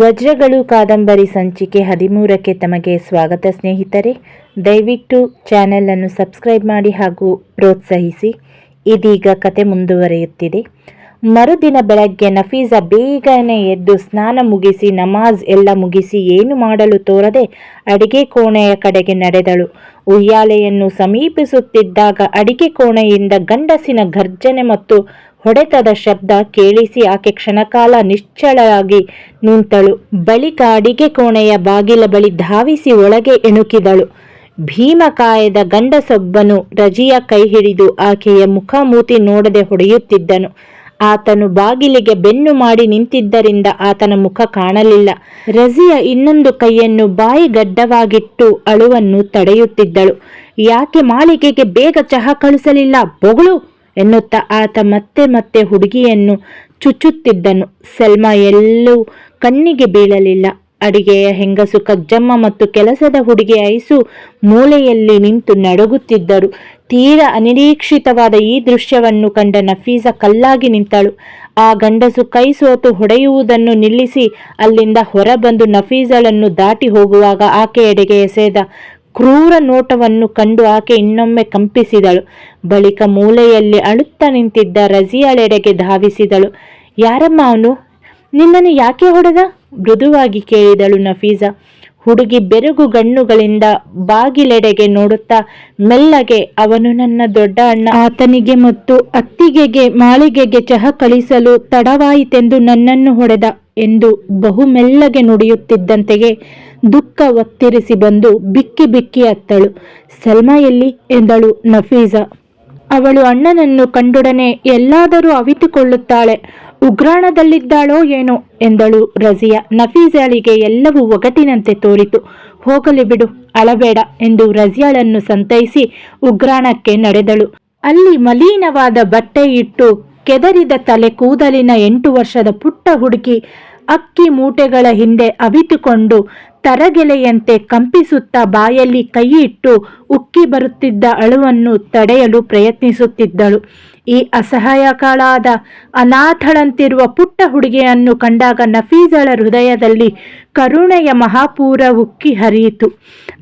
ವಜ್ರಗಳು ಕಾದಂಬರಿ ಸಂಚಿಕೆ ಹದಿಮೂರಕ್ಕೆ ತಮಗೆ ಸ್ವಾಗತ ಸ್ನೇಹಿತರೆ. ದಯವಿಟ್ಟು ಚಾನೆಲ್ ಅನ್ನು ಸಬ್ಸ್ಕ್ರೈಬ್ ಮಾಡಿ ಹಾಗೂ ಪ್ರೋತ್ಸಾಹಿಸಿ. ಇದೀಗ ಕತೆ ಮುಂದುವರಿಯುತ್ತಿದೆ. ಮರುದಿನ ಬೆಳಗ್ಗೆ ನಫೀಸಾ ಬೇಗನೆ ಎದ್ದು ಸ್ನಾನ ಮುಗಿಸಿ, ನಮಾಜ್ ಎಲ್ಲ ಮುಗಿಸಿ ಏನು ಮಾಡಲು ತೋರದೆ ಅಡಿಗೆ ಕೋಣೆಯ ಕಡೆಗೆ ನಡೆದಳು. ಉಯ್ಯಾಲೆಯನ್ನು ಸಮೀಪಿಸುತ್ತಿದ್ದಾಗ ಅಡಿಗೆ ಕೋಣೆಯಿಂದ ಗಂಡಸಿನ ಗರ್ಜನೆ ಮತ್ತು ಹೊಡೆತದ ಶಬ್ದ ಕೇಳಿಸಿ ಆಕೆ ಕ್ಷಣಕಾಲ ನಿಶ್ಚಳಾಗಿ ನಿಂತಳು. ಬಳಿಕ ಅಡಿಗೆ ಕೋಣೆಯ ಬಾಗಿಲ ಬಳಿ ಧಾವಿಸಿ ಒಳಗೆ ಎಣುಕಿದಳು. ಭೀಮಕಾಯದ ಗಂಡಸೊಬ್ಬನು ರಜಿಯ ಕೈ ಹಿಡಿದು ಆಕೆಯ ಮುಖ ಮೂತಿ ನೋಡದೆ ಹೊಡೆಯುತ್ತಿದ್ದನು. ಆತನು ಬಾಗಿಲಿಗೆ ಬೆನ್ನು ಮಾಡಿ ನಿಂತಿದ್ದರಿಂದ ಆತನ ಮುಖ ಕಾಣಲಿಲ್ಲ. ರಜಿಯ ಇನ್ನೊಂದು ಕೈಯನ್ನು ಬಾಯಿ ಗಡ್ಡವಾಗಿಟ್ಟು ಅಳುವನ್ನು ತಡೆಯುತ್ತಿದ್ದಳು. ಯಾಕೆ ಮಾಳಿಗೆಗೆ ಬೇಗ ಚಹಾ ಕಳಿಸಲಿಲ್ಲ? ಬೊಗಳು! ಎನ್ನುತ್ತಾ ಆತ ಮತ್ತೆ ಮತ್ತೆ ಹುಡುಗಿಯನ್ನು ಚುಚ್ಚುತ್ತಿದ್ದನು. ಸೆಲ್ಮಾ ಎಲ್ಲೂ ಕಣ್ಣಿಗೆ ಬೀಳಲಿಲ್ಲ. ಅಡಿಗೆಯ ಹೆಂಗಸು ಕಜ್ಜಮ್ಮ ಮತ್ತು ಕೆಲಸದ ಹುಡುಗಿ ಐಸು ಮೂಲೆಯಲ್ಲಿ ನಿಂತು ನಡುಗುತ್ತಿದ್ದರು. ತೀರ ಅನಿರೀಕ್ಷಿತವಾದ ಈ ದೃಶ್ಯವನ್ನು ಕಂಡ ನಫೀಸ ಕಲ್ಲಾಗಿ ನಿಂತಳು. ಆ ಗಂಡಸು ಕೈ ಸೋತು ಹೊಡೆಯುವುದನ್ನು ನಿಲ್ಲಿಸಿ ಅಲ್ಲಿಂದ ಹೊರಬಂದು ನಫೀಸಳನ್ನು ದಾಟಿ ಹೋಗುವಾಗ ಆಕೆಯೆಡೆಗೆ ಎಸೆದ ಕ್ರೂರ ನೋಟವನ್ನು ಕಂಡು ಆಕೆ ಇನ್ನೊಮ್ಮೆ ಕಂಪಿಸಿದಳು. ಬಳಿಕ ಮೂಲೆಯಲ್ಲಿ ಅಳುತ್ತಾ ನಿಂತಿದ್ದ ರಜಿಯಾಳೆಡೆಗೆ ಧಾವಿಸಿದಳು. ಯಾರಮ್ಮ ಅವನು? ನಿನ್ನನ್ನು ಯಾಕೆ ಹೊಡೆದ? ಮೃದುವಾಗಿ ಕೇಳಿದಳು ನಫೀಸಾ. ಹುಡುಗಿ ಬೆರಗು ಗಣ್ಣುಗಳಿಂದ ಬಾಗಿಲೆಡೆಗೆ ನೋಡುತ್ತಾ ಮೆಲ್ಲಗೆ, ಅವನು ನನ್ನ ದೊಡ್ಡ ಅಣ್ಣ. ಆತನಿಗೆ ಮತ್ತು ಅತ್ತಿಗೆಗೆ, ಮಾಳಿಗೆಗೆ ಚಹ ಕಳಿಸಲು ತಡವಾಯಿತೆಂದು ನನ್ನನ್ನು ಹೊಡೆದ ಎಂದು ಬಹು ಮೆಲ್ಲಗೆ ನುಡಿಯುತ್ತಿದ್ದಂತೆಯೇ ದುಃಖ ಒತ್ತಿರಿಸಿ ಬಂದು ಬಿಕ್ಕಿ ಬಿಕ್ಕಿ ಅತ್ತಳು. ಸಲ್ಮಾ ಎಲ್ಲಿ ಎಂದಳು ನಫೀಸಾ ಅವಳು ಅಣ್ಣನನ್ನು ಕಂಡೊಡನೆ ಎಲ್ಲಾದರೂ ಅವಿತುಕೊಳ್ಳುತ್ತಾಳೆ. ಉಗ್ರಾಣದಲ್ಲಿದ್ದಾಳೋ ಏನೋ? ಎಂದಳು ರಜಿಯಾ. ನಫೀಜಾಳಿಗೆ ಎಲ್ಲವೂ ಒಗಟಿನಂತೆ ತೋರಿತು. ಹೋಗಲಿ ಬಿಡು, ಅಳಬೇಡ ಎಂದು ರಜಿಯಾಳನ್ನು ಸಂತೈಸಿ ಉಗ್ರಾಣಕ್ಕೆ ನಡೆದಳು. ಅಲ್ಲಿ ಮಲೀನವಾದ ಬಟ್ಟೆ ಇಟ್ಟು ಕೆದರಿದ ತಲೆ ಕೂದಲಿನ ಎಂಟು ವರ್ಷದ ಪುಟ್ಟ ಹುಡುಗಿ ಅಕ್ಕಿ ಮೂಟೆಗಳ ಹಿಂದೆ ಅವಿತುಕೊಂಡು ತರಗೆಲೆಯಂತೆ ಕಂಪಿಸುತ್ತಾ ಬಾಯಲ್ಲಿ ಕೈಯಿಟ್ಟು ಉಕ್ಕಿ ಬರುತ್ತಿದ್ದ ಅಳುವನ್ನು ತಡೆಯಲು ಪ್ರಯತ್ನಿಸುತ್ತಿದ್ದಳು. ಈ ಅಸಹಾಯಕಳಾದ ಅನಾಥಳಂತಿರುವ ಪುಟ್ಟ ಹುಡುಗಿಯನ್ನು ಕಂಡಾಗ ನಫೀಜಳ ಹೃದಯದಲ್ಲಿ ಕರುಣೆಯ ಮಹಾಪೂರ ಉಕ್ಕಿ ಹರಿಯಿತು.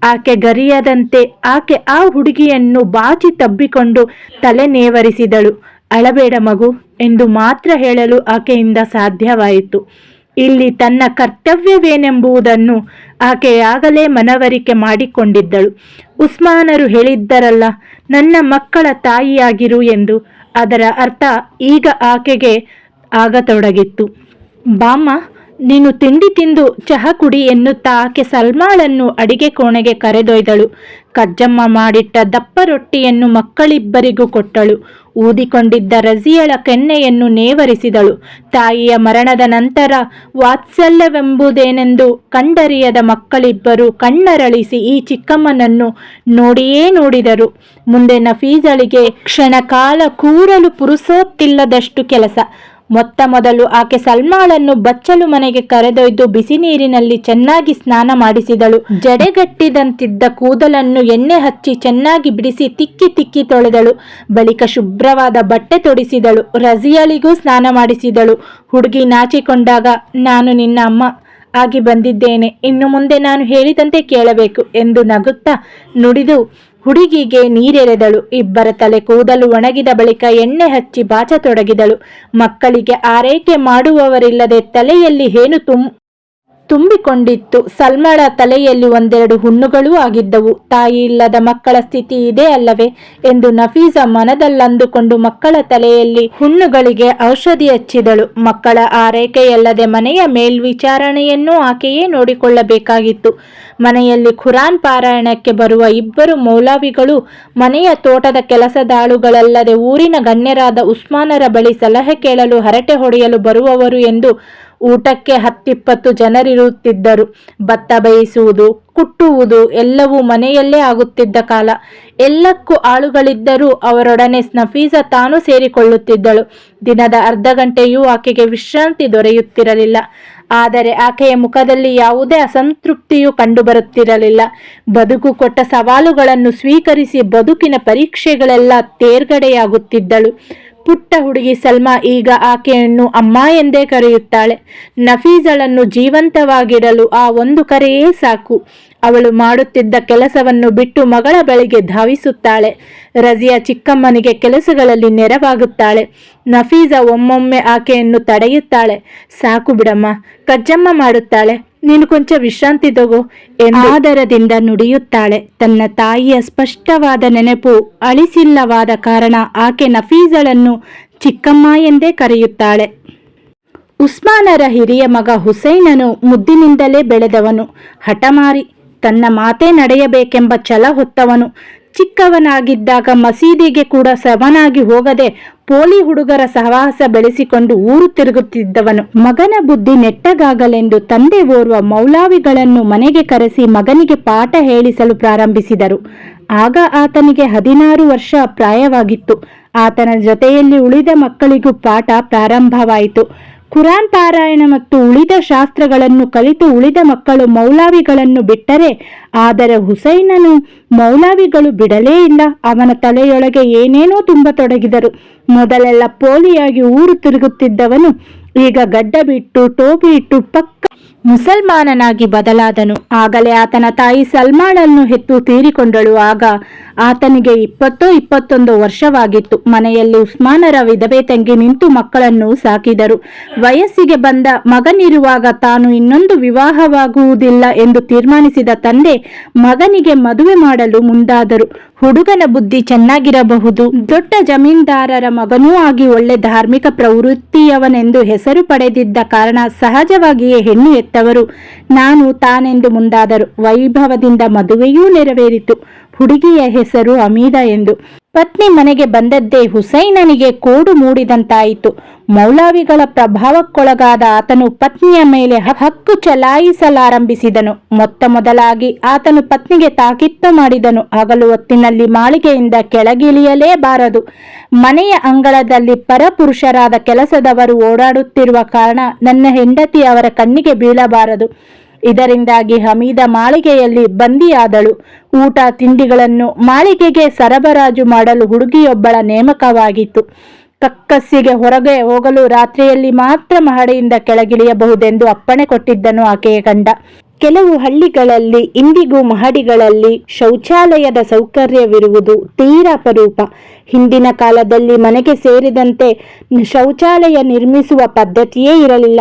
ಆಕೆ ಗರಿಯದಂತೆ ಆಕೆ ಆ ಹುಡುಗಿಯನ್ನು ಬಾಚಿ ತಬ್ಬಿಕೊಂಡು ತಲೆ ನೇವರಿಸಿದಳು. ಅಳಬೇಡ ಮಗು, ಎಂದು ಮಾತ್ರ ಹೇಳಲು ಆಕೆಯಿಂದ ಸಾಧ್ಯವಾಯಿತು. ಇಲ್ಲಿ ತನ್ನ ಕರ್ತವ್ಯವೇನೆಂಬುದನ್ನು ಆಕೆಯಾಗಲೇ ಮನವರಿಕೆ ಮಾಡಿಕೊಂಡಿದ್ದಳು. ಉಸ್ಮಾನರು ಹೇಳಿದ್ದರಲ್ಲ, ನನ್ನ ಮಕ್ಕಳ ತಾಯಿಯಾಗಿರು ಎಂದು. ಅದರ ಅರ್ಥ ಈಗ ಆಕೆಗೆ ಆಗತೊಡಗಿತ್ತು. ಬಾಮ್ಮ ನೀನು ತಿಂಡಿ ತಿಂದು ಚಹಾ ಕುಡಿ ಎನ್ನುತ್ತಾ ಆಕೆ ಸಲ್ಮಾಳನ್ನು ಅಡಿಗೆ ಕೋಣೆಗೆ ಕರೆದೊಯ್ದಳು. ಕಜ್ಜಮ್ಮ ಮಾಡಿಟ್ಟ ದಪ್ಪ ರೊಟ್ಟಿಯನ್ನು ಮಕ್ಕಳಿಬ್ಬರಿಗೂ ಕೊಟ್ಟಳು. ಊದಿಕೊಂಡಿದ್ದ ರಜಿಯಳ ಕೆನ್ನೆಯನ್ನು ನೇವರಿಸಿದಳು. ತಾಯಿಯ ಮರಣದ ನಂತರ ವಾತ್ಸಲ್ಯವೆಂಬುದೇನೆಂದು ಕಂಡರಿಯದ ಮಕ್ಕಳಿಬ್ಬರು ಕಣ್ಣರಳಿಸಿ ಈ ಚಿಕ್ಕಮ್ಮನನ್ನು ನೋಡಿಯೇ ನೋಡಿದರು. ಮುಂದೆ ನಫೀಸಳಿಗೆ ಕ್ಷಣಕಾಲ ಕೂರಲು ಪುರುಸೋತ್ತಿಲ್ಲದಷ್ಟು ಕೆಲಸ. ಮೊತ್ತ ಮೊದಲು ಆಕೆ ಸಲ್ಮಾಳನ್ನು ಬಚ್ಚಲು ಮನೆಗೆ ಕರೆದೊಯ್ದು ಬಿಸಿ ನೀರಿನಲ್ಲಿ ಚೆನ್ನಾಗಿ ಸ್ನಾನ ಮಾಡಿಸಿದಳು. ಜಡೆಗಟ್ಟಿದಂತಿದ್ದ ಕೂದಲನ್ನು ಎಣ್ಣೆ ಹಚ್ಚಿ ಚೆನ್ನಾಗಿ ಬಿಡಿಸಿ ತಿಕ್ಕಿ ತಿಕ್ಕಿ ತೊಳೆದಳು. ಬಳಿಕ ಶುಭ್ರವಾದ ಬಟ್ಟೆ ತೊಡಿಸಿದಳು. ರಜಿಯಳಿಗೂ ಸ್ನಾನ ಮಾಡಿಸಿದಳು. ಹುಡುಗಿ ನಾಚಿಕೊಂಡಾಗ, ನಾನು ನಿನ್ನ ಅಮ್ಮ ಆಗಿ ಬಂದಿದ್ದೇನೆ. ಇನ್ನು ಮುಂದೆ ನಾನು ಹೇಳಿದಂತೆ ಕೇಳಬೇಕು ಎಂದು ನಗುತ್ತಾ ನುಡಿದು ಹುಡುಗಿಗೆ ನೀರೆರೆದಳು. ಇಬ್ಬರ ತಲೆ ಕೂದಲು ಒಣಗಿದ ಬಳಿಕ ಎಣ್ಣೆ ಹಚ್ಚಿ ಬಾಚತೊಡಗಿದಳು. ಮಕ್ಕಳಿಗೆ ಆರೈಕೆ ಮಾಡುವವರಿಲ್ಲದೆ ತಲೆಯಲ್ಲಿ ಹೇನು ತುಂ ತುಂಬಿಕೊಂಡಿತ್ತು. ಸಲ್ಮಳ ತಲೆಯಲ್ಲಿ ಒಂದೆರಡು ಹುಣ್ಣುಗಳೂ ಆಗಿದ್ದವು. ತಾಯಿ ಇಲ್ಲದ ಮಕ್ಕಳ ಸ್ಥಿತಿ ಇದೇ ಅಲ್ಲವೇ ಎಂದು ನಫೀಸ ಮನದಲ್ಲಂದುಕೊಂಡು ಮಕ್ಕಳ ತಲೆಯಲ್ಲಿ ಹುಣ್ಣುಗಳಿಗೆ ಔಷಧಿ ಹಚ್ಚಿದಳು. ಮಕ್ಕಳ ಆರೈಕೆಯಲ್ಲದೆ ಮನೆಯ ಮೇಲ್ವಿಚಾರಣೆಯನ್ನೂ ಆಕೆಯೇ ನೋಡಿಕೊಳ್ಳಬೇಕಾಗಿತ್ತು. ಮನೆಯಲ್ಲಿ ಖುರಾನ್ ಪಾರಾಯಣಕ್ಕೆ ಬರುವ ಇಬ್ಬರು ಮೌಲಾವಿಗಳು ಮನೆಯ ತೋಟದ ಕೆಲಸದಾಳುಗಳಲ್ಲದೆ ಊರಿನ ಗಣ್ಯರಾದ ಉಸ್ಮಾನರ ಬಳಿ ಸಲಹೆ ಕೇಳಲು ಹರಟೆ ಹೊಡೆಯಲು ಬರುವವರು ಎಂದು ಊಟಕ್ಕೆ ಹತ್ತಿಪ್ಪತ್ತು ಜನರಿರುತ್ತಿದ್ದರು. ಭತ್ತ ಬೇಯಿಸುವುದು, ಕುಟ್ಟುವುದು ಎಲ್ಲವೂ ಮನೆಯಲ್ಲೇ ಆಗುತ್ತಿದ್ದ ಕಾಲ. ಎಲ್ಲಕ್ಕೂ ಆಳುಗಳಿದ್ದರೂ ಅವರೊಡನೆ ಸ್ನಫೀಸ ತಾನು ಸೇರಿಕೊಳ್ಳುತ್ತಿದ್ದಳು. ದಿನದ ಅರ್ಧ ಗಂಟೆಯೂ ಆಕೆಗೆ ವಿಶ್ರಾಂತಿ ದೊರೆಯುತ್ತಿರಲಿಲ್ಲ. ಆದರೆ ಆಕೆಯ ಮುಖದಲ್ಲಿ ಯಾವುದೇ ಅಸಂತೃಪ್ತಿಯೂ ಕಂಡುಬರುತ್ತಿರಲಿಲ್ಲ. ಬದುಕು ಕೊಟ್ಟ ಸವಾಲುಗಳನ್ನು ಸ್ವೀಕರಿಸಿ ಬದುಕಿನ ಪರೀಕ್ಷೆಗಳೆಲ್ಲ ತೇರ್ಗಡೆಯಾಗುತ್ತಿದ್ದಳು. ಪುಟ್ಟ ಹುಡುಗಿ ಸಲ್ಮಾ ಈಗ ಆಕೆಯನ್ನು ಅಮ್ಮ ಎಂದೇ ಕರೆಯುತ್ತಾಳೆ. ನಫೀಜಳನ್ನು ಜೀವಂತವಾಗಿಡಲು ಆ ಒಂದು ಕರೆಯೇ ಸಾಕು. ಅವಳು ಮಾಡುತ್ತಿದ್ದ ಕೆಲಸವನ್ನು ಬಿಟ್ಟು ಮಗಳ ಬಳಿಗೆ ಧಾವಿಸುತ್ತಾಳೆ. ರಜಿಯಾ ಚಿಕ್ಕಮ್ಮನಿಗೆ ಕೆಲಸಗಳಲ್ಲಿ ನೆರವಾಗುತ್ತಾಳೆ. ನಫೀಜ ಒಮ್ಮೊಮ್ಮೆ ಆಕೆಯನ್ನು ತಡೆಯುತ್ತಾಳೆ. ಸಾಕು ಬಿಡಮ್ಮ. ಕಜ್ಜಮ್ಮ ಮಾಡುತ್ತಾಳೆ. ನೀನು ಕೊಂಚ ವಿಶ್ರಾಂತಿ ತಗೋ ಆದರದಿಂದ ನುಡಿಯುತ್ತಾಳೆ. ತನ್ನ ತಾಯಿಯ ಸ್ಪಷ್ಟವಾದ ನೆನಪು ಅಳಿಸಿಲ್ಲವಾದ ಕಾರಣ ಆಕೆ ನಫೀಸಳನ್ನು ಚಿಕ್ಕಮ್ಮ ಎಂದೇ ಕರೆಯುತ್ತಾಳೆ. ಉಸ್ಮಾನರ ಹಿರಿಯ ಮಗ ಹುಸೈನನು ಮುದ್ದಿನಿಂದಲೇ ಬೆಳೆದವನು. ಹಠಮಾರಿ ತನ್ನ ಮಾತೇ ನಡೆಯಬೇಕೆಂಬ ಛಲ ಹೊತ್ತವನು. ಚಿಕ್ಕವನಾಗಿದ್ದಾಗ ಮಸೀದಿಗೆ ಕೂಡ ಸವನಾಗಿ ಹೋಗದೆ ಪೋಲಿ ಹುಡುಗರ ಸಹವಾಸ ಬೆಳೆಸಿಕೊಂಡು ಊರು ತಿರುಗುತ್ತಿದ್ದವನು. ಮಗನ ಬುದ್ಧಿ ನೆಟ್ಟಗಾಗಲೆಂದು ತಂದೆ ಓರ್ವ ಮೌಲಾವಿಗಳನ್ನು ಮನೆಗೆ ಕರೆಸಿ ಮಗನಿಗೆ ಪಾಠ ಹೇಳಿಸಲು ಪ್ರಾರಂಭಿಸಿದರು. ಆಗ ಆತನಿಗೆ ಹದಿನಾರು ವರ್ಷ ಪ್ರಾಯವಾಗಿತ್ತು. ಆತನ ಜೊತೆಯಲ್ಲಿ ಉಳಿದ ಮಕ್ಕಳಿಗೂ ಪಾಠ ಪ್ರಾರಂಭವಾಯಿತು. ಕುರಾನ್ ಪಾರಾಯಣ ಮತ್ತು ಉಳಿದ ಶಾಸ್ತ್ರಗಳನ್ನು ಕಲಿತು ಉಳಿದ ಮಕ್ಕಳು ಮೌಲಾವಿಗಳನ್ನು ಬಿಟ್ಟರೆ, ಆದರೆ ಹುಸೈನನು ಮೌಲಾವಿಗಳು ಬಿಡಲೇ ಇಲ್ಲ. ಅವನ ತಲೆಯೊಳಗೆ ಏನೇನೋ ತುಂಬತೊಡಗಿದರು. ಮೊದಲೆಲ್ಲ ಪೋಲಿಯಾಗಿ ಊರು ತಿರುಗುತ್ತಿದ್ದವನು ಈಗ ಗಡ್ಡ ಬಿಟ್ಟು ಟೋಪಿ ಇಟ್ಟು ಪಕ್ಕ ಮುಸಲ್ಮಾನನಾಗಿ ಬದಲಾದನು. ಆಗಲೇ ಆತನ ತಾಯಿ ಸಲ್ಮಾಳನ್ನು ಹೆತ್ತು ತೀರಿಕೊಂಡಳು. ಆಗ ಆತನಿಗೆ ಇಪ್ಪತ್ತೋ ಇಪ್ಪತ್ತೊಂದು ವರ್ಷವಾಗಿತ್ತು. ಮನೆಯಲ್ಲಿ ಉಸ್ಮಾನರ ವಿಧವೆ ತಂಗಿ ನಿಂತು ಮಕ್ಕಳನ್ನು ಸಾಕಿದರು. ವಯಸ್ಸಿಗೆ ಬಂದ ಮಗನಿರುವಾಗ ತಾನು ಇನ್ನೊಂದು ವಿವಾಹವಾಗುವುದಿಲ್ಲ ಎಂದು ತೀರ್ಮಾನಿಸಿದ ತಂದೆ ಮಗನಿಗೆ ಮದುವೆ ಮಾಡಲು ಮುಂದಾದರು. ಹುಡುಗನ ಬುದ್ಧಿ ಚೆನ್ನಾಗಿರಬಹುದು. ದೊಡ್ಡ ಜಮೀನ್ದಾರರ ಮಗನೂ ಆಗಿ ಒಳ್ಳೆ ಧಾರ್ಮಿಕ ಪ್ರವೃತ್ತಿಯವನೆಂದು ಹೆಸರು ಪಡೆದಿದ್ದ ಕಾರಣ ಸಹಜವಾಗಿಯೇ ಹೆಣ್ಣು ಎತ್ತವರು ನಾನು ತಾನೆಂದು ಮುಂದಾದರು ವೈಭವದಿಂದ ಮದುವೆಯೂ ನೆರವೇರಿತು. ಹುಡುಗಿಯ ಹೆಸರು ಅಮೀದ ಎಂದು. ಪತ್ನಿ ಮನೆಗೆ ಬಂದದ್ದೇ ಹುಸೈನನಿಗೆ ಕೋಡು ಮೂಡಿದಂತಾಯಿತು. ಮೌಲಾವಿಗಳ ಪ್ರಭಾವಕ್ಕೊಳಗಾದ ಆತನು ಪತ್ನಿಯ ಮೇಲೆ ಹಕ್ಕು ಚಲಾಯಿಸಲಾರಂಭಿಸಿದನು. ಮೊತ್ತ ಮೊದಲಾಗಿ ಆತನು ಪತ್ನಿಗೆ ತಾಕಿತ್ತು ಮಾಡಿದನು. ಹಗಲು ಹೊತ್ತಿನಲ್ಲಿ ಮಾಳಿಗೆಯಿಂದ ಕೆಳಗಿಳಿಯಲೇಬಾರದು. ಮನೆಯ ಅಂಗಳದಲ್ಲಿ ಪರಪುರುಷರಾದ ಕೆಲಸದವರು ಓಡಾಡುತ್ತಿರುವ ಕಾರಣ ನನ್ನ ಹೆಂಡತಿ ಅವರ ಕಣ್ಣಿಗೆ ಬೀಳಬಾರದು. ಇದರಿಂದಾಗಿ ಹಮೀದ ಮಾಳಿಗೆಯಲ್ಲಿ ಬಂದಿಯಾದಳು. ಊಟ, ತಿಂಡಿಗಳನ್ನು ಮಾಳಿಗೆಗೆ ಸರಬರಾಜು ಮಾಡಲು ಹುಡುಗಿಯೊಬ್ಬಳ ನೇಮಕವಾಗಿತ್ತು. ಕಕ್ಕಸ್ಸಿಗೆ ಹೊರಗೆ ಹೋಗಲು ರಾತ್ರಿಯಲ್ಲಿ ಮಾತ್ರ ಮಹಡಿಯಿಂದ ಕೆಳಗಿಳಿಯಬಹುದೆಂದು ಅಪ್ಪಣೆ ಕೊಟ್ಟಿದ್ದನು ಆಕೆಯ ಗಂಡ. ಕೆಲವು ಹಳ್ಳಿಗಳಲ್ಲಿ, ಇಂದಿಗೂ ಮಹಡಿಗಳಲ್ಲಿ ಶೌಚಾಲಯದ ಸೌಕರ್ಯವಿರುವುದು ತೀರಾ ಅಪರೂಪ. ಹಿಂದಿನ ಕಾಲದಲ್ಲಿ ಮನೆಗೆ ಸೇರಿದಂತೆ ಶೌಚಾಲಯ ನಿರ್ಮಿಸುವ ಪದ್ಧತಿಯೇ ಇರಲಿಲ್ಲ.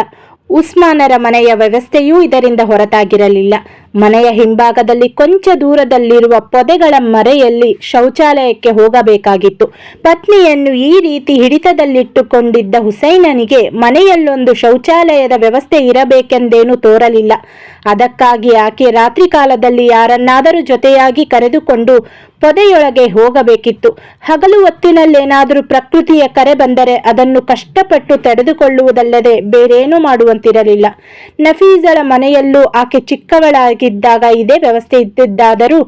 ಉಸ್ಮಾನರ ಮನೆಯ ವ್ಯವಸ್ಥೆಯೂ ಇದರಿಂದ ಹೊರತಾಗಿರಲಿಲ್ಲ. ಮನೆಯ ಹಿಂಭಾಗದಲ್ಲಿ ಕೊಂಚ ದೂರದಲ್ಲಿರುವ ಪೊದೆಗಳ ಮರೆಯಲ್ಲಿ ಶೌಚಾಲಯಕ್ಕೆ ಹೋಗಬೇಕಾಗಿತ್ತು. ಪತ್ನಿಯನ್ನು ಈ ರೀತಿ ಹಿಡಿತದಲ್ಲಿಟ್ಟುಕೊಂಡಿದ್ದ ಹುಸೈನನಿಗೆ ಮನೆಯಲ್ಲೊಂದು ಶೌಚಾಲಯದ ವ್ಯವಸ್ಥೆ ಇರಬೇಕೆಂದೇನೂ ತೋರಲಿಲ್ಲ. ಅದಕ್ಕಾಗಿ ಆಕೆ ರಾತ್ರಿ ಕಾಲದಲ್ಲಿ ಯಾರನ್ನಾದರೂ ಜೊತೆಯಾಗಿ ಕರೆದುಕೊಂಡು ಪೊದೆಯೊಳಗೆ ಹೋಗಬೇಕಿತ್ತು. ಹಗಲು ಹೊತ್ತಿನಲ್ಲೇನಾದರೂ ಪ್ರಕೃತಿಯ ಕರೆ ಬಂದರೆ ಅದನ್ನು ಕಷ್ಟಪಟ್ಟು ತಡೆದುಕೊಳ್ಳುವುದಲ್ಲದೆ ಬೇರೇನೂ ಮಾಡುವಂತಿರಲಿಲ್ಲ. ನಫೀಸಳ ಮನೆಯಲ್ಲೂ ಆಕೆ ಚಿಕ್ಕವಳಾಗಿದ್ದಾಗ ಇದೇ ವ್ಯವಸ್ಥೆ ಇದ್ದಿದ್ದಾದರೂ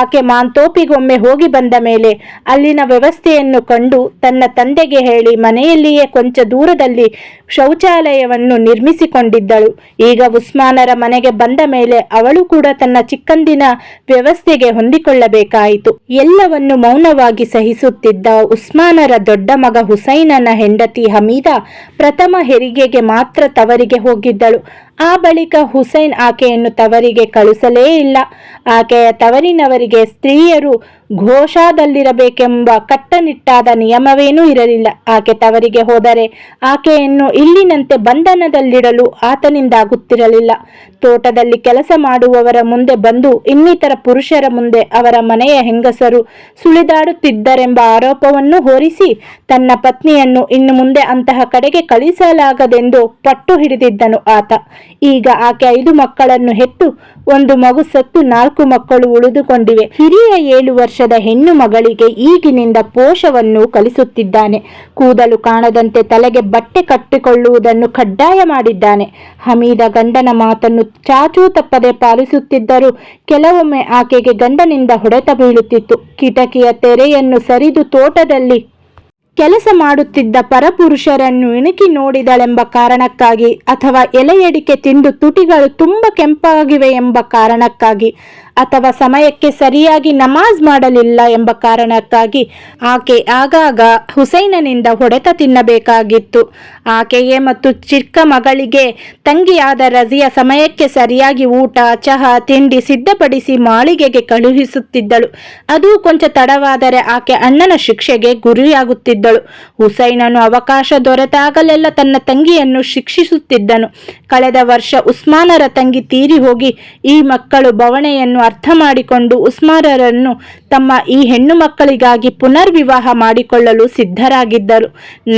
ಆಕೆ ಮಾಂತೋಪಿಗೊಮ್ಮೆ ಹೋಗಿ ಬಂದ ಮೇಲೆ ಅಲ್ಲಿನ ವ್ಯವಸ್ಥೆಯನ್ನು ಕಂಡು ತನ್ನ ತಂದೆಗೆ ಹೇಳಿ ಮನೆಯಲ್ಲಿಯೇ ಕೊಂಚ ದೂರದಲ್ಲಿ ಶೌಚಾಲಯವನ್ನು ನಿರ್ಮಿಸಿಕೊಂಡಿದ್ದಳು. ಈಗ ಉಸ್ಮಾನರ ಮನೆಗೆ ಬಂದ ಮೇಲೆ ಅವಳು ಕೂಡ ತನ್ನ ಚಿಕ್ಕಂದಿನ ವ್ಯವಸ್ಥೆಗೆ ಹೊಂದಿಕೊಳ್ಳಬೇಕಾಯಿತು. ಎಲ್ಲವನ್ನು ಮೌನವಾಗಿ ಸಹಿಸುತ್ತಿದ್ದ ಉಸ್ಮಾನರ ದೊಡ್ಡ ಮಗ ಹುಸೈನನ ಹೆಂಡತಿ ಹಮೀದ ಪ್ರಥಮ ಹೆರಿಗೆಗೆ ಮಾತ್ರ ತವರಿಗೆ ಹೋಗಿದ್ದಳು. ಆ ಬಳಿಕ ಹುಸೈನ್ ಆಕೆಯನ್ನು ತವರಿಗೆ ಕಳುಹಿಸಲೇ ಇಲ್ಲ. ಆಕೆಯ ತವರಿನವರಿಗೆ ಸ್ತ್ರೀಯರು ಘೋಷಾದಲ್ಲಿರಬೇಕೆಂಬ ಕಟ್ಟನಿಟ್ಟಾದ ನಿಯಮವೇನೂ ಇರಲಿಲ್ಲ. ಆಕೆ ತವರಿಗೆ ಹೋದರೆ ಆಕೆಯನ್ನು ಇಲ್ಲಿನಂತೆ ಬಂಧನದಲ್ಲಿಡಲು ಆತನಿಂದಾಗುತ್ತಿರಲಿಲ್ಲ. ತೋಟದಲ್ಲಿ ಕೆಲಸ ಮಾಡುವವರ ಮುಂದೆ ಬಂದು ಇನ್ನಿತರ ಪುರುಷರ ಮುಂದೆ ಅವರ ಮನೆಯ ಹೆಂಗಸರು ಸುಳಿದಾಡುತ್ತಿದ್ದರೆಂಬ ಆರೋಪವನ್ನು ಹೊರಿಸಿ ತನ್ನ ಪತ್ನಿಯನ್ನು ಇನ್ನು ಮುಂದೆ ಅಂತಹ ಕಡೆಗೆ ಕಳಿಸಲಾಗದೆಂದು ಪಟ್ಟು ಹಿಡಿದಿದ್ದನು ಆತ. ಈಗ ಆಕೆ ಐದು ಮಕ್ಕಳನ್ನು ಹೆತ್ತು ಒಂದು ಮಗು ಸತ್ತು ನಾಲ್ಕು ಮಕ್ಕಳು ಉಳಿದುಕೊಂಡಿವೆ. ಹಿರಿಯ ಏಳು ವರ್ಷದ ಹೆಣ್ಣು ಮಗಳಿಗೆ ಈಗಿನಿಂದ ಪೋಷವನ್ನು ಕಲಿಸುತ್ತಿದ್ದಾನೆ. ಕೂದಲು ಕಾಣದಂತೆ ತಲೆಗೆ ಬಟ್ಟೆ ಕಟ್ಟಿಕೊಳ್ಳುವುದನ್ನು ಕಡ್ಡಾಯ ಮಾಡಿದ್ದಾನೆ. ಹಮೀದ ಗಂಡನ ಮಾತನ್ನು ಚಾಚೂ ತಪ್ಪದೆ ಪಾಲಿಸುತ್ತಿದ್ದರೂ ಕೆಲವೊಮ್ಮೆ ಆಕೆಗೆ ಗಂಡನಿಂದ ಹೊಡೆತ ಬೀಳುತ್ತಿತ್ತು. ಕಿಟಕಿಯ ತೆರೆಯನ್ನು ಸರಿದು ತೋಟದಲ್ಲಿ ಕೆಲಸ ಮಾಡುತ್ತಿದ್ದ ಪರಪುರುಷರನ್ನು ಇಣುಕಿ ನೋಡಿದಳೆಂಬ ಕಾರಣಕ್ಕಾಗಿ ಅಥವಾ ಎಲೆಯಡಿಕೆ ತಿಂದು ತುಟಿಗಳು ತುಂಬ ಕೆಂಪಾಗಿವೆ ಎಂಬ ಕಾರಣಕ್ಕಾಗಿ ಅಥವಾ ಸಮಯಕ್ಕೆ ಸರಿಯಾಗಿ ನಮಾಜ್ ಮಾಡಲಿಲ್ಲ ಎಂಬ ಕಾರಣಕ್ಕಾಗಿ ಆಕೆ ಆಗಾಗ ಹುಸೈನನಿಂದ ಹೊಡೆತ ತಿನ್ನಬೇಕಾಗಿತ್ತು. ಆಕೆಗೆ ಮತ್ತು ಚಿಕ್ಕ ಮಗಳಿಗೆ ತಂಗಿಯಾದ ರಜಿಯ ಸಮಯಕ್ಕೆ ಸರಿಯಾಗಿ ಊಟ, ಚಹಾ, ತಿಂಡಿ ಸಿದ್ಧಪಡಿಸಿ ಮಾಳಿಗೆಗೆ ಕಳುಹಿಸುತ್ತಿದ್ದಳು. ಅದು ಕೊಂಚ ತಡವಾದರೆ ಆಕೆ ಅಣ್ಣನ ಶಿಕ್ಷೆಗೆ ಗುರಿಯಾಗುತ್ತಿದ್ದಳು. ಹುಸೈನನು ಅವಕಾಶ ದೊರೆತಾಗಲೆಲ್ಲ ತನ್ನ ತಂಗಿಯನ್ನು ಶಿಕ್ಷಿಸುತ್ತಿದ್ದನು. ಕಳೆದ ವರ್ಷ ಉಸ್ಮಾನರ ತಂಗಿ ತೀರಿ ಹೋಗಿ ಈ ಮಕ್ಕಳು ಬವಣೆಯನ್ನು ಅರ್ಥ ಮಾಡಿಕೊಂಡು ಉಸ್ಮಾರರನ್ನು ತಮ್ಮ ಈ ಹೆಣ್ಣು ಮಕ್ಕಳಿಗಾಗಿ ಪುನರ್ವಿವಾಹ ಮಾಡಿಕೊಳ್ಳಲು ಸಿದ್ಧರಾಗಿದ್ದರು.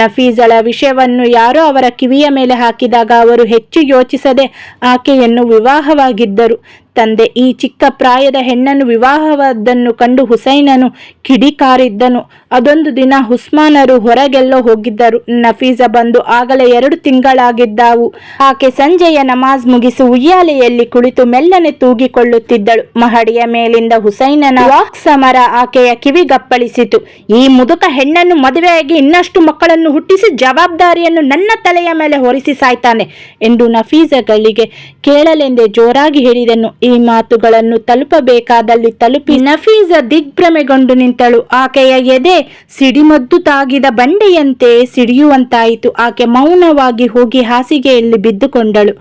ನಫೀಜಳ ವಿಷಯವನ್ನು ಯಾರೋ ಅವರ ಕಿವಿಯ ಮೇಲೆ ಹಾಕಿದಾಗ ಅವರು ಹೆಚ್ಚು ಯೋಚಿಸದೆ ಆಕೆಯನ್ನು ವಿವಾಹವಾಗಿದ್ದರು. ತಂದೆ. ಈ ಚಿಕ್ಕ ಪ್ರಾಯದ ಹೆಣ್ಣನ್ನು ವಿವಾಹವಾದ್ದನ್ನು ಕಂಡು ಹುಸೈನನು ಕಿಡಿಕಾರಿದ್ದನು. ಅದೊಂದು ದಿನ ಹುಸ್ಮಾನರು ಹೊರಗೆಲ್ಲೋ ಹೋಗಿದ್ದರು. ನಫೀಸ ಬಂದು ಆಗಲೇ ಎರಡು ತಿಂಗಳಾಗಿದ್ದಾವು. ಆಕೆ ಸಂಜೆಯ ನಮಾಜ್ ಮುಗಿಸಿ ಉಯ್ಯಾಲೆಯಲ್ಲಿ ಕುಳಿತು ಮೆಲ್ಲನೆ ತೂಗಿಕೊಳ್ಳುತ್ತಿದ್ದಳು. ಮಹಡಿಯ ಮೇಲಿಂದ ಹುಸೈನನ ವಾಕ್ ಸಮರ ಆಕೆಯ ಕಿವಿಗಪ್ಪಳಿಸಿತು. ಈ ಮುದುಕ ಹೆಣ್ಣನ್ನು ಮದುವೆಯಾಗಿ ಇನ್ನಷ್ಟು ಮಕ್ಕಳನ್ನು ಹುಟ್ಟಿಸಿ ಜವಾಬ್ದಾರಿಯನ್ನು ನನ್ನ ತಲೆಯ ಮೇಲೆ ಹೊರಿಸಿ ಸಾಯ್ತಾನೆ ಎಂದು ನಫೀಸಗಳಿಗೆ ಕೇಳಲೆಂದೇ ಜೋರಾಗಿ ಹೇಳಿದನು. ಈ ಮಾತುಗಳನ್ನು ತಲುಪಬೇಕಾದಲ್ಲಿ ತಲುಪಿ ನಫೀಸ ದಿಗ್ಭ್ರಮೆಗೊಂಡು ನಿಂತಳು. ಆಕೆಯ ಎದೆ ಸಿಡಿಮದ್ದು ತಾಗಿದ ಬಂಡೆಯಂತೆ ಸಿಡಿಯುವಂತಾಯಿತು. ಆಕೆ ಮೌನವಾಗಿ ಹೋಗಿ ಹಾಸಿಗೆಯಲ್ಲಿ ಬಿದ್ದುಕೊಂಡಳು.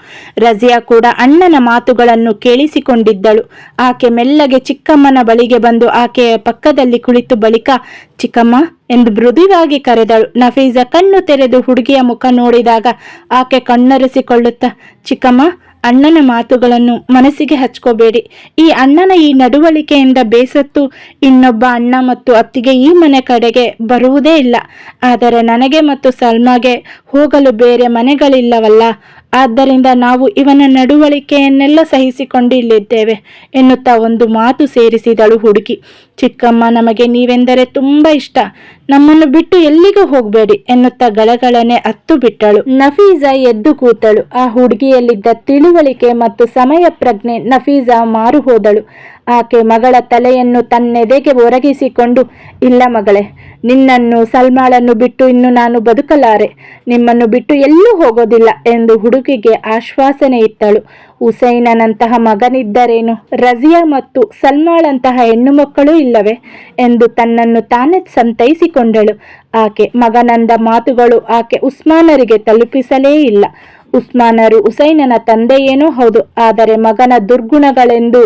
ರಜಿಯಾ ಕೂಡ ಅಣ್ಣನ ಮಾತುಗಳನ್ನು ಕೇಳಿಸಿಕೊಂಡಿದ್ದಳು. ಆಕೆ ಮೆಲ್ಲಗೆ ಚಿಕ್ಕಮ್ಮನ ಬಳಿಗೆ ಬಂದು ಆಕೆಯ ಪಕ್ಕದಲ್ಲಿ ಕುಳಿತು ಬಳಿಕ, ಚಿಕ್ಕಮ್ಮ ಎಂದು ಮೃದುವಾಗಿ ಕರೆದಳು. ನಫೀಸ ಕಣ್ಣು ತೆರೆದು ಹುಡುಗಿಯ ಮುಖ ನೋಡಿದಾಗ ಆಕೆ ಕಣ್ಣೊರೆಸಿಕೊಳ್ಳುತ್ತಾ, ಚಿಕ್ಕಮ್ಮ ಅಣ್ಣನ ಮಾತುಗಳನ್ನು ಮನಸ್ಸಿಗೆ ಹಚ್ಕೋಬೇಡಿ. ಈ ಅಣ್ಣನ ಈ ನಡವಳಿಕೆಯಿಂದ ಬೇಸತ್ತು ಇನ್ನೊಬ್ಬ ಅಣ್ಣ ಮತ್ತು ಅತ್ತಿಗೆ ಈ ಮನೆ ಕಡೆಗೆ ಬರುವುದೇ ಇಲ್ಲ. ಆದರೆ ನನಗೆ ಮತ್ತು ಸಲ್ಮಾಗೆ ಹೋಗಲು ಬೇರೆ ಮನೆಗಳಿಲ್ಲವಲ್ಲ. ಆದ್ದರಿಂದ ನಾವು ಇವನ ನಡವಳಿಕೆಯನ್ನೆಲ್ಲ ಸಹಿಸಿಕೊಂಡಿಲ್ಲಿದ್ದೇವೆ. ಎನ್ನುತ್ತಾ ಒಂದು ಮಾತು ಸೇರಿಸಿದಳು ಹುಡುಗಿ. ಚಿಕ್ಕಮ್ಮ, ನಮಗೆ ನೀವೆಂದರೆ ತುಂಬ ಇಷ್ಟ. ನಮ್ಮನ್ನು ಬಿಟ್ಟು ಎಲ್ಲಿಗೂ ಹೋಗಬೇಡಿ ಎನ್ನುತ್ತಾ ಗಳಗಳನೆ ಅತ್ತು ಬಿಟ್ಟಳು. ನಫೀಜಾ ಎದ್ದು ಕೂತಳು. ಆ ಹುಡುಗಿಯಲ್ಲಿದ್ದ ತಿಳುವಳಿಕೆ ಮತ್ತು ಸಮಯ ಪ್ರಜ್ಞೆ ನಫೀಜಾ ಮಾರು ಹೋದಳು ಆಕೆ ಮಗಳ ತಲೆಯನ್ನು ತನ್ನೆದೆಗೆ ಒರಗಿಸಿಕೊಂಡು, ಇಲ್ಲ ಮಗಳೇ, ನಿನ್ನನ್ನು ಸಲ್ಮಾಳನ್ನು ಬಿಟ್ಟು ಇನ್ನು ನಾನು ಬದುಕಲಾರೆ, ನಿಮ್ಮನ್ನು ಬಿಟ್ಟು ಎಲ್ಲೂ ಹೋಗೋದಿಲ್ಲ ಎಂದು ಹುಡುಗಿಗೆ ಆಶ್ವಾಸನೆ ಇತ್ತಳು. ಹುಸೈನನಂತಹ ಮಗನಿದ್ದರೇನು, ರಜಿಯಾ ಮತ್ತು ಸಲ್ಮಾಳಂತಹ ಹೆಣ್ಣು ಮಕ್ಕಳು ಇಲ್ಲವೆ ಎಂದು ತನ್ನನ್ನು ತಾನೇ ಸಂತೈಸಿಕೊಂಡಳು. ಆಕೆ ಮಗನಂದ ಮಾತುಗಳು ಆಕೆ ಉಸ್ಮಾನರಿಗೆ ತಲುಪಿಸಲೇ ಇಲ್ಲ. ಉಸ್ಮಾನರು ಹುಸೈನನ ತಂದೆಯೇನೂ ಹೌದು, ಆದರೆ ಮಗನ ದುರ್ಗುಣಗಳೆಂದು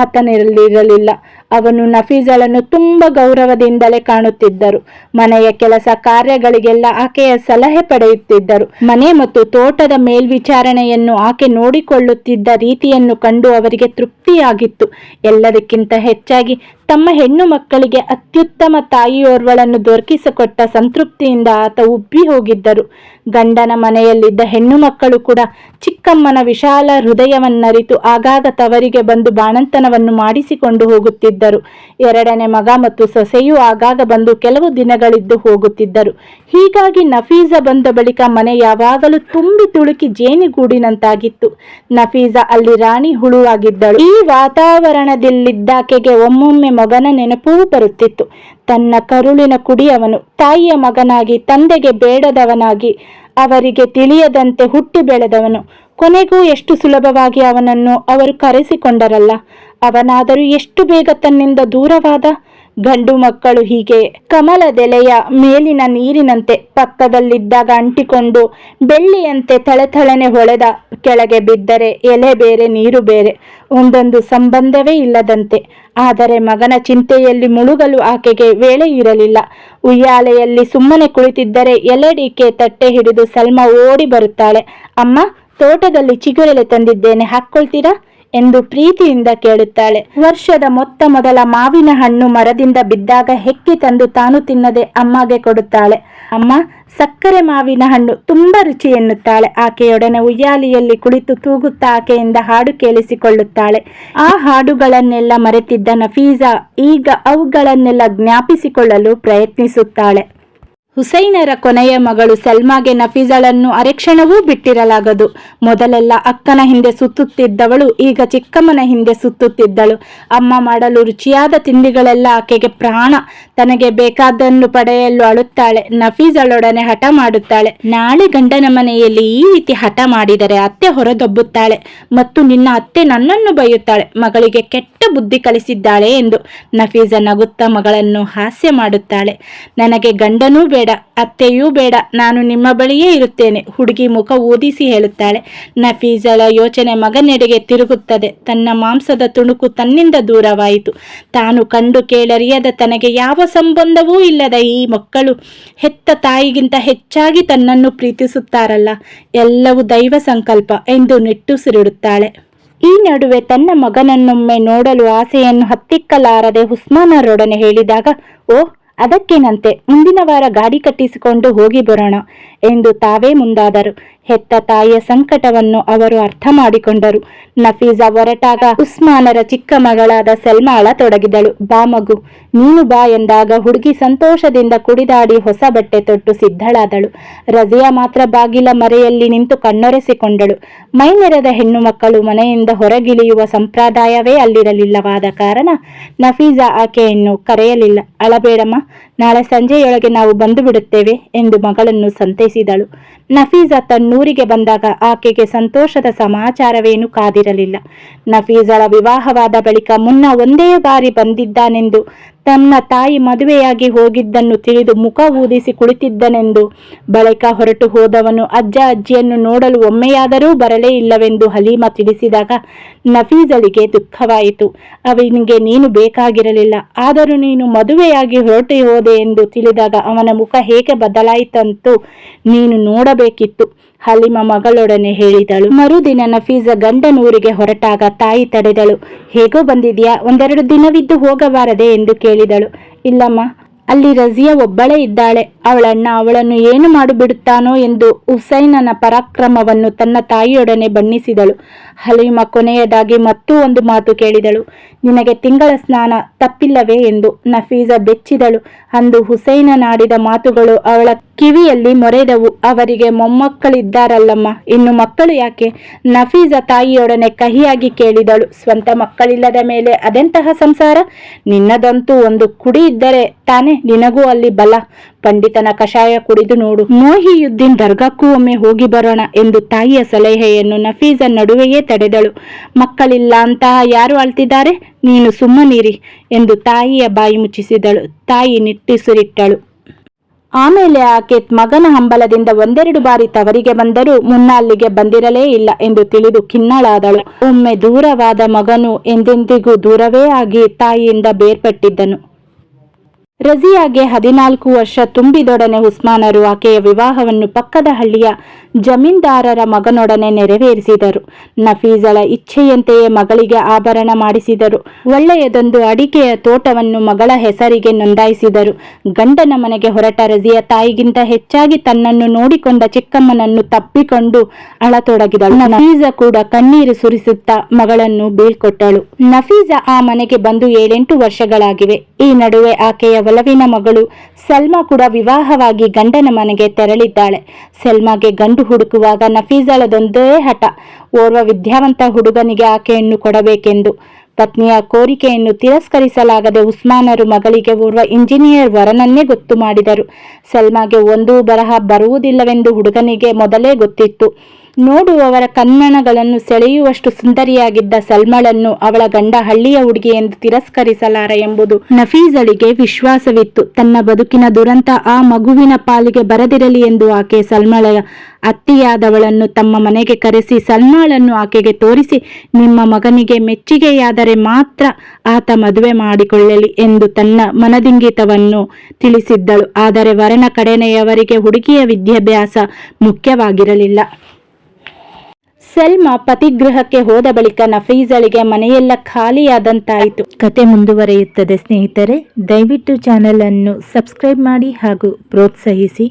ಆತನಿರಲಿರಲಿಲ್ಲ. ಅವನು ನಫೀಜಳನ್ನು ತುಂಬ ಗೌರವದಿಂದಲೇ ಕಾಣುತ್ತಿದ್ದರು. ಮನೆಯ ಕೆಲಸ ಕಾರ್ಯಗಳಿಗೆಲ್ಲ ಆಕೆಯ ಸಲಹೆ ಪಡೆಯುತ್ತಿದ್ದರು. ಮನೆ ಮತ್ತು ತೋಟದ ಮೇಲ್ವಿಚಾರಣೆಯನ್ನು ಆಕೆ ನೋಡಿಕೊಳ್ಳುತ್ತಿದ್ದ ರೀತಿಯನ್ನು ಕಂಡು ಅವರಿಗೆ ತೃಪ್ತಿಯಾಗಿತ್ತು. ಎಲ್ಲದಕ್ಕಿಂತ ಹೆಚ್ಚಾಗಿ ತಮ್ಮ ಹೆಣ್ಣು ಮಕ್ಕಳಿಗೆ ಅತ್ಯುತ್ತಮ ತಾಯಿಯೋರ್ವಳನ್ನು ದೊರಕಿಸಿಕೊಟ್ಟ ಸಂತೃಪ್ತಿಯಿಂದ ಆತ ಉಬ್ಬಿ ಹೋಗಿದ್ದರು. ಗಂಡನ ಮನೆಯಲ್ಲಿದ್ದ ಹೆಣ್ಣು ಮಕ್ಕಳು ಕೂಡ ಚಿಕ್ಕಮ್ಮನ ವಿಶಾಲ ಹೃದಯವನ್ನರಿತು ಆಗಾಗ ತವರಿಗೆ ಬಂದು ಬಾಣಂತನವನ್ನು ಮಾಡಿಸಿಕೊಂಡು ಹೋಗುತ್ತಿದ್ದರು. ಎರಡನೇ ಮಗ ಮತ್ತು ಸೊಸೆಯೂ ಆಗಾಗ ಬಂದು ಕೆಲವು ದಿನಗಳಿದ್ದು ಹೋಗುತ್ತಿದ್ದರು. ಹೀಗಾಗಿ ನಫೀಜಾ ಬಂದ ಬಳಿಕ ಮನೆ ಯಾವಾಗಲೂ ತುಂಬಿ ತುಳುಕಿ ಜೇನುಗೂಡಿನಂತಾಗಿತ್ತು. ನಫೀಜಾ ಅಲ್ಲಿ ರಾಣಿ ಹುಳುವಾಗಿದ್ದಳು. ಈ ವಾತಾವರಣದಲ್ಲಿದ್ದಾಕೆಗೆ ಒಮ್ಮೊಮ್ಮೆ ಮಗನ ನೆನಪೂ ಬರುತ್ತಿತ್ತು. ತನ್ನ ಕರುಳಿನ ಕುಡಿಯವನು ತಾಯಿಯ ಮಗನಾಗಿ, ತಂದೆಗೆ ಬೇಡದವನಾಗಿ ಅವರಿಗೆ ತಿಳಿಯದಂತೆ ಹುಟ್ಟಿ ಬೆಳೆದವನು. ಕೊನೆಗೂ ಎಷ್ಟು ಸುಲಭವಾಗಿ ಅವನನ್ನು ಅವರು ಕರೆಸಿಕೊಂಡರಲ್ಲ. ಅವನಾದರೂ ಎಷ್ಟು ಬೇಗ ತನ್ನಿಂದ ದೂರವಾದ ಗಂಡು ಮಕ್ಕಳು ಹೀಗೆ ಕಮಲದೆಲೆಯ ಮೇಲಿನ ನೀರಿನಂತೆ ಪಕ್ಕದಲ್ಲಿದ್ದಾಗ ಅಂಟಿಕೊಂಡು ಬೆಳ್ಳಿಯಂತೆ ಥಳೆಥಳನೆ ಹೊಳೆದ ಕೆಳಗೆ ಬಿದ್ದರೆ ಎಲೆ ಬೇರೆ, ನೀರು ಬೇರೆ. ಒಂದೊಂದು ಸಂಬಂಧವೇ ಇಲ್ಲದಂತೆ. ಆದರೆ ಮಗನ ಚಿಂತೆಯಲ್ಲಿ ಮುಳುಗಲು ಆಕೆಗೆ ವೇಳೆ ಇರಲಿಲ್ಲ. ಉಯ್ಯಾಲೆಯಲ್ಲಿ ಸುಮ್ಮನೆ ಕುಳಿತಿದ್ದರೆ ಎಲೆಡಿಕೆ ತಟ್ಟೆ ಹಿಡಿದು ಸಲ್ಮಾ ಓಡಿ ಬರುತ್ತಾಳೆ. ಅಮ್ಮ, ತೋಟದಲ್ಲಿ ಚಿಗುರೆಲೆ ತಂದಿದ್ದೇನೆ, ಹಾಕ್ಕೊಳ್ತೀರಾ? ಎಂದು ಪ್ರೀತಿಯಿಂದ ಕೇಳುತ್ತಾಳೆ. ವರ್ಷದ ಮೊತ್ತ ಮೊದಲ ಮಾವಿನ ಹಣ್ಣು ಮರದಿಂದ ಬಿದ್ದಾಗ ಹೆಕ್ಕಿ ತಂದು ತಾನು ತಿನ್ನದೆ ಅಮ್ಮಗೆ ಕೊಡುತ್ತಾಳೆ. ಅಮ್ಮ, ಸಕ್ಕರೆ ಮಾವಿನ ಹಣ್ಣು ತುಂಬಾ ರುಚಿ ಎನ್ನುತ್ತಾಳೆ. ಆಕೆಯೊಡನೆ ಉಯ್ಯಾಲಿಯಲ್ಲಿ ಕುಳಿತು ತೂಗುತ್ತಾ ಆಕೆಯಿಂದ ಹಾಡು ಕೇಳಿಸಿಕೊಳ್ಳುತ್ತಾಳೆ. ಆ ಹಾಡುಗಳನ್ನೆಲ್ಲ ಮರೆತಿದ್ದ ನಫೀಸಾ ಈಗ ಅವುಗಳನ್ನೆಲ್ಲ ಜ್ಞಾಪಿಸಿಕೊಳ್ಳಲು ಪ್ರಯತ್ನಿಸುತ್ತಾಳೆ. ಹುಸೈನರ ಕೊನೆಯ ಮಗಳು ಸಲ್ಮಾಗೆ ನಫೀಜಳನ್ನು ಅರೆಕ್ಷಣವೂ ಬಿಟ್ಟಿರಲಾಗದು. ಮೊದಲೆಲ್ಲ ಅಕ್ಕನ ಹಿಂದೆ ಸುತ್ತುತ್ತಿದ್ದವಳು, ಈಗ ಚಿಕ್ಕಮ್ಮನ ಹಿಂದೆ ಸುತ್ತುತ್ತಿದ್ದಳು. ಅಮ್ಮ ಮಾಡಲು ರುಚಿಯಾದ ತಿಂಡಿಗಳೆಲ್ಲ ಆಕೆಗೆ ಪ್ರಾಣ. ತನಗೆ ಬೇಕಾದ್ದನ್ನು ಪಡೆಯಲು ಅಳುತ್ತಾಳೆ, ನಫೀಜಳೊಡನೆ ಹಠ ಮಾಡುತ್ತಾಳೆ. ನಾಳೆ ಗಂಡನ ಮನೆಯಲ್ಲಿ ಈ ರೀತಿ ಹಠ ಮಾಡಿದರೆ ಅತ್ತೆ ಹೊರದೊಬ್ಬುತ್ತಾಳೆ ಮತ್ತು ನಿನ್ನ ಅತ್ತೆ ನನ್ನನ್ನು ಬೈಯುತ್ತಾಳೆ. ಮಗಳಿಗೆ ಕೆಟ್ಟ ಬುದ್ಧಿ ಕಲಿಸಿದ್ದಾಳೆ ಎಂದು ನಫೀಜ ನಗುತ್ತಾ ಮಗಳನ್ನು ಹಾಸ್ಯ ಮಾಡುತ್ತಾಳೆ. ನನಗೆ ಗಂಡನೂ ಬೇಡ. ಅತ್ತೆಯೂ ಬೇಡ, ನಾನು ನಿಮ್ಮ ಬಳಿಯೇ ಇರುತ್ತೇನೆ, ಹುಡುಗಿ ಮುಖ ಓದಿಸಿ ಹೇಳುತ್ತಾಳೆ. ನಫೀಜಳ ಯೋಚನೆ ಮಗನೆಡೆಗೆ ತಿರುಗುತ್ತದೆ, ತನ್ನ ಮಾಂಸದ ತುಣುಕು ತನ್ನಿಂದ ದೂರವಾಯಿತು. ತಾನು ಕಂಡು ಕೇಳರಿಯದ ತನಗೆ ಯಾವ ಸಂಬಂಧವೂ ಇಲ್ಲದ ಈ ಮಕ್ಕಳು ಹೆತ್ತ ತಾಯಿಗಿಂತ ಹೆಚ್ಚಾಗಿ ತನ್ನನ್ನು ಪ್ರೀತಿಸುತ್ತಾರಲ್ಲ, ಎಲ್ಲವೂ ದೈವ ಸಂಕಲ್ಪ ಎಂದು ನಿಟ್ಟುಸಿರಿಡುತ್ತಾಳೆ ಈ ನಡುವೆ ತನ್ನ ಮಗನನ್ನೊಮ್ಮೆ ನೋಡಲು ಆಸೆಯನ್ನು ಹತ್ತಿಕ್ಕಲಾರದೆ ಹುಸ್ಮಾನರೊಡನೆ ಹೇಳಿದಾಗ ಓ ಅದಕ್ಕೇನಂತೆ ಮುಂದಿನ ವಾರ ಗಾಡಿ ಕಟ್ಟಿಸಿಕೊಂಡು ಹೋಗಿ ಬರೋಣ. ಎಂದು ತಾವೇ ಮುಂದಾದರು. ಹೆತ್ತ ತಾಯಿಯ ಸಂಕಟವನ್ನು ಅವರು ಅರ್ಥ ಮಾಡಿಕೊಂಡರು ನಫೀಜಾ ಹೊರಟಾಗ ಉಸ್ಮಾನರ ಚಿಕ್ಕ ಮಗಳಾದ ಸೆಲ್ಮಾಳ ತೊಡಗಿದಳು. ಬಾ ಮಗು, ನೀನು ಬಾ ಎಂದಾಗ ಹುಡುಗಿ ಸಂತೋಷದಿಂದ ಕುಡಿದಾಡಿ ಹೊಸ ಬಟ್ಟೆ ತೊಟ್ಟು ಸಿದ್ಧಳಾದಳು. ರಜಿಯಾ ಮಾತ್ರ ಬಾಗಿಲ ಮರೆಯಲ್ಲಿ ನಿಂತು ಕಣ್ಣೊರೆಸಿಕೊಂಡಳು. ಮೈನೆರೆದ ಹೆಣ್ಣು ಮಕ್ಕಳು ಮನೆಯಿಂದ ಹೊರಗಿಳಿಯುವ ಸಂಪ್ರದಾಯವೇ ಅಲ್ಲಿರಲಿಲ್ಲವಾದ ಕಾರಣ ನಫೀಜಾ ಆಕೆಯನ್ನು ಕರೆಯಲಿಲ್ಲ. ಅಳಬೇಡಮ್ಮ ನಾಳೆ ಸಂಜೆಯೊಳಗೆ ನಾವು ಬಂದು ಬಿಡುತ್ತೇವೆ ಎಂದು ಮಗಳನ್ನು ಸಂತೈಸಿದಳು. ನಫೀಜಾ ತನ್ನೂರಿಗೆ ಬಂದಾಗ ಆಕೆಗೆ ಸಂತೋಷದ ಸಮಾಚಾರವೇನು ಕಾದಿರಲಿಲ್ಲ. ನಫೀಜಳ ವಿವಾಹವಾದ ಬಳಿಕ ಮುನ್ನ ಒಂದೇ ಬಾರಿ ಬಂದಿದ್ದಾನೆಂದು ತನ್ನ ತಾಯಿ ಮದುವೆಯಾಗಿ ಹೋಗಿದ್ದನ್ನು ತಿಳಿದು ಮುಖ ಊದಿಸಿ ಕುಳಿತಿದ್ದನೆಂದು ಬಳಿಕ ಹೊರಟು ಹೋದವನು, ಅಜ್ಜ ಅಜ್ಜಿಯನ್ನು ನೋಡಲು ಒಮ್ಮೆಯಾದರೂ ಬರಲೇ ಇಲ್ಲವೆಂದು ಹಲೀಮಾ ತಿಳಿಸಿದಾಗ ನಫೀಜಳಿಗೆ ದುಃಖವಾಯಿತು. ಅವನಿಗೆ, ನೀನು ಬೇಕಾಗಿರಲಿಲ್ಲ, ಆದರೂ ನೀನು ಮದುವೆಯಾಗಿ ಹೊರಟು ಹೋದೆ ಎಂದು ತಿಳಿದಾಗ ಅವನ ಮುಖ ಹೇಗೆ ಬದಲಾಯಿತಂತೂ ನೀನು ನೋಡಬೇಕಿತ್ತು. ಹಲಿಮ ಮಗಳೊಡನೆ ಹೇಳಿದಳು. ಮರುದಿನ ನಫೀಸ ಗಂಡನೂರಿಗೆ ಹೊರಟಾಗ ತಾಯಿ ತಡೆದಳು. ಹೇಗೋ ಬಂದಿದೆಯಾ? ಒಂದೆರಡು ದಿನವಿದ್ದು ಹೋಗಬಾರದೆ ಎಂದು ಕೇಳಿದಳು. ಇಲ್ಲಮ್ಮ, ಅಲ್ಲಿ ರಜಿಯಾ ಒಬ್ಬಳೇ ಇದ್ದಾಳೆ. ಅವಳಣ್ಣ ಅವಳನ್ನು ಏನು ಮಾಡಿಬಿಡುತ್ತಾನೋ ಎಂದು ಹುಸೈನನ ಪರಾಕ್ರಮವನ್ನು ತನ್ನ ತಾಯಿಯೊಡನೆ ಬಣ್ಣಿಸಿದಳು. ಹಲೀಮ ಕೊನೆಯದಾಗಿ ಮತ್ತೂ ಒಂದು ಮಾತು ಕೇಳಿದಳು. ನಿನಗೆ ತಿಂಗಳ ಸ್ನಾನ ತಪ್ಪಿಲ್ಲವೇ ಎಂದು ನಫೀಜ ಬೆಚ್ಚಿದಳು. ಅಂದು ಹುಸೈನನಾಡಿದ ಮಾತುಗಳು ಅವಳ ಕಿವಿಯಲ್ಲಿ ಮೊರೆದವು. ಅವರಿಗೆ ಮೊಮ್ಮಕ್ಕಳಿದ್ದಾರಲ್ಲಮ್ಮ. ಇನ್ನು ಮಕ್ಕಳು ಯಾಕೆ? ನಫೀಜ ತಾಯಿಯೊಡನೆ ಕಹಿಯಾಗಿ ಕೇಳಿದಳು. ಸ್ವಂತ ಮಕ್ಕಳಿಲ್ಲದ ಮೇಲೆ ಅದೆಂತಹ ಸಂಸಾರ? ನಿನ್ನದಂತೂ ಒಂದು ಕುಡಿ ಇದ್ದರೆ ತಾನೇ ನಿನಗೂ ಅಲ್ಲಿ ಬಲ. ಪಂಡಿತನ ಕಷಾಯ ಕುಡಿದು ನೋಡು. ಮೋಹಿಯುದ್ದೀನ್ ದರ್ಗಾಕ್ಕೂ ಒಮ್ಮೆ ಹೋಗಿ ಬರೋಣ ಎಂದು ತಾಯಿಯ ಸಲಹೆಯನ್ನು ನಫೀಜ ನಡುವೆಯೇ ತಡೆದಳು. ಮಕ್ಕಳಿಲ್ಲ ಅಂತ ಯಾರು ಅಳ್ತಿದ್ದಾರೆ? ನೀನು ಸುಮ್ಮನಿರಿ ಎಂದು ತಾಯಿಯ ಬಾಯಿ ಮುಚ್ಚಿಸಿದಳು. ತಾಯಿ ನಿಟ್ಟಿಸುರಿಟ್ಟಳು. ಆಮೇಲೆ ಆಕೆ ಮಗನ ಹಂಬಲದಿಂದ ಒಂದೆರಡು ಬಾರಿ ತವರಿಗೆ ಬಂದರೂ ಮುನ್ನ ಅಲ್ಲಿಗೆ ಬಂದಿರಲೇ ಇಲ್ಲ ಎಂದು ತಿಳಿದು ಖಿನ್ನಳಾದಳು. ಒಮ್ಮೆ ದೂರವಾದ ಮಗನು ಎಂದೆಂದಿಗೂ ದೂರವೇ ಆಗಿ ತಾಯಿಯಿಂದ ಬೇರ್ಪಟ್ಟಿದ್ದನು. ರಜಿಯಾಗೆ ಹದಿನಾಲ್ಕು ವರ್ಷ ತುಂಬಿದೊಡನೆ ಉಸ್ಮಾನರು ಆಕೆಯ ವಿವಾಹವನ್ನು ಪಕ್ಕದ ಹಳ್ಳಿಯ ಜಮೀನ್ದಾರರ ಮಗನೊಡನೆ ನೆರವೇರಿಸಿದರು. ನಫೀಜಳ ಇಚ್ಛೆಯಂತೆಯೇ ಮಗಳಿಗೆ ಆಭರಣ ಮಾಡಿಸಿದರು. ಒಳ್ಳೆಯದೊಂದು ಅಡಿಕೆಯ ತೋಟವನ್ನು ಮಗಳ ಹೆಸರಿಗೆ ನೋಂದಾಯಿಸಿದರು. ಗಂಡನ ಮನೆಗೆ ಹೊರಟ ರಜಿಯ ತಾಯಿಗಿಂತ ಹೆಚ್ಚಾಗಿ ತನ್ನನ್ನು ನೋಡಿಕೊಂಡ ಚಿಕ್ಕಮ್ಮನನ್ನು ತಪ್ಪಿಕೊಂಡು ಅಳತೊಡಗಿದಳು. ನಫೀಜ ಕೂಡ ಕಣ್ಣೀರು ಸುರಿಸುತ್ತಾ ಮಗಳನ್ನು ಬೀಳ್ಕೊಟ್ಟಳು. ನಫೀಜ ಆ ಮನೆಗೆ ಬಂದು ಏಳೆಂಟು ವರ್ಷಗಳಾಗಿವೆ. ಈ ನಡುವೆ ಆಕೆಯ ಒಲವಿನ ಮಗಳು ಸಲ್ಮಾ ಕೂಡ ವಿವಾಹವಾಗಿ ಗಂಡನ ಮನೆಗೆ ತೆರಳಿದ್ದಾಳೆ. ಸಲ್ಮಾಗೆ ಗಂಡು ಹುಡುಕುವಾಗ ನಫೀಜಳದೊಂದೇ ಹಠ. ಓರ್ವ ವಿದ್ಯಾವಂತ ಹುಡುಗನಿಗೆ ಆಕೆಯನ್ನು ಕೊಡಬೇಕೆಂದು. ಪತ್ನಿಯ ಕೋರಿಕೆಯನ್ನು ತಿರಸ್ಕರಿಸಲಾಗದೆ ಉಸ್ಮಾನರು ಮಗಳಿಗೆ ಓರ್ವ ಇಂಜಿನಿಯರ್ ವರನನ್ನೇ ಗೊತ್ತು ಮಾಡಿದರು. ಸಲ್ಮಾಗೆ ಒಂದೂ ಬರಹ ಬರುವುದಿಲ್ಲವೆಂದು ಹುಡುಗನಿಗೆ ಮೊದಲೇ ಗೊತ್ತಿತ್ತು. ನೋಡುವವರ ಕನ್ನಣಗಳನ್ನು ಸೆಳೆಯುವಷ್ಟು ಸುಂದರಿಯಾಗಿದ್ದ ಸಲ್ಮಳನ್ನು ಅವಳ ಗಂಡ ಹಳ್ಳಿಯ ಹುಡುಗಿ ಎಂದು ತಿರಸ್ಕರಿಸಲಾರ ಎಂಬುದು ನಫೀಸಳಿಗೆ ವಿಶ್ವಾಸವಿತ್ತು. ತನ್ನ ಬದುಕಿನ ದುರಂತ ಆ ಮಗುವಿನ ಪಾಲಿಗೆ ಬರದಿರಲಿ ಎಂದು ಆಕೆ ಸಲ್ಮಳ ಅತ್ತಿಯಾದವಳನ್ನು ತಮ್ಮ ಮನೆಗೆ ಕರೆಸಿ ಸಲ್ಮಾಳನ್ನು ಆಕೆಗೆ ತೋರಿಸಿ, ನಿಮ್ಮ ಮಗನಿಗೆ ಮೆಚ್ಚುಗೆಯಾದರೆ ಮಾತ್ರ ಆತ ಮದುವೆ ಮಾಡಿಕೊಳ್ಳಲಿ ಎಂದು ತನ್ನ ಮನದಿಂಗಿತವನ್ನು ತಿಳಿಸಿದ್ದಳು. ಆದರೆ ವರನ ಕಡೆನೆಯವರಿಗೆ ಹುಡುಗಿಯ ವಿದ್ಯಾಭ್ಯಾಸ ಮುಖ್ಯವಾಗಿರಲಿಲ್ಲ. ಸೆಲ್ಮಾ ಪತಿಗೃಹಕ್ಕೆ ಹೋದ ಬಳಿಕ ನಫೀಜಳಿಗೆ ಮನೆಯೆಲ್ಲ ಖಾಲಿಯಾದಂತಾಯಿತು. ಕತೆ ಮುಂದುವರಿಯುತ್ತದೆ ಸ್ನೇಹಿತರೆ, ದಯವಿಟ್ಟು ಚಾನೆಲ್ ಅನ್ನು ಸಬ್ಸ್ಕ್ರೈಬ್ ಮಾಡಿ ಹಾಗೂ ಪ್ರೋತ್ಸಾಹಿಸಿ.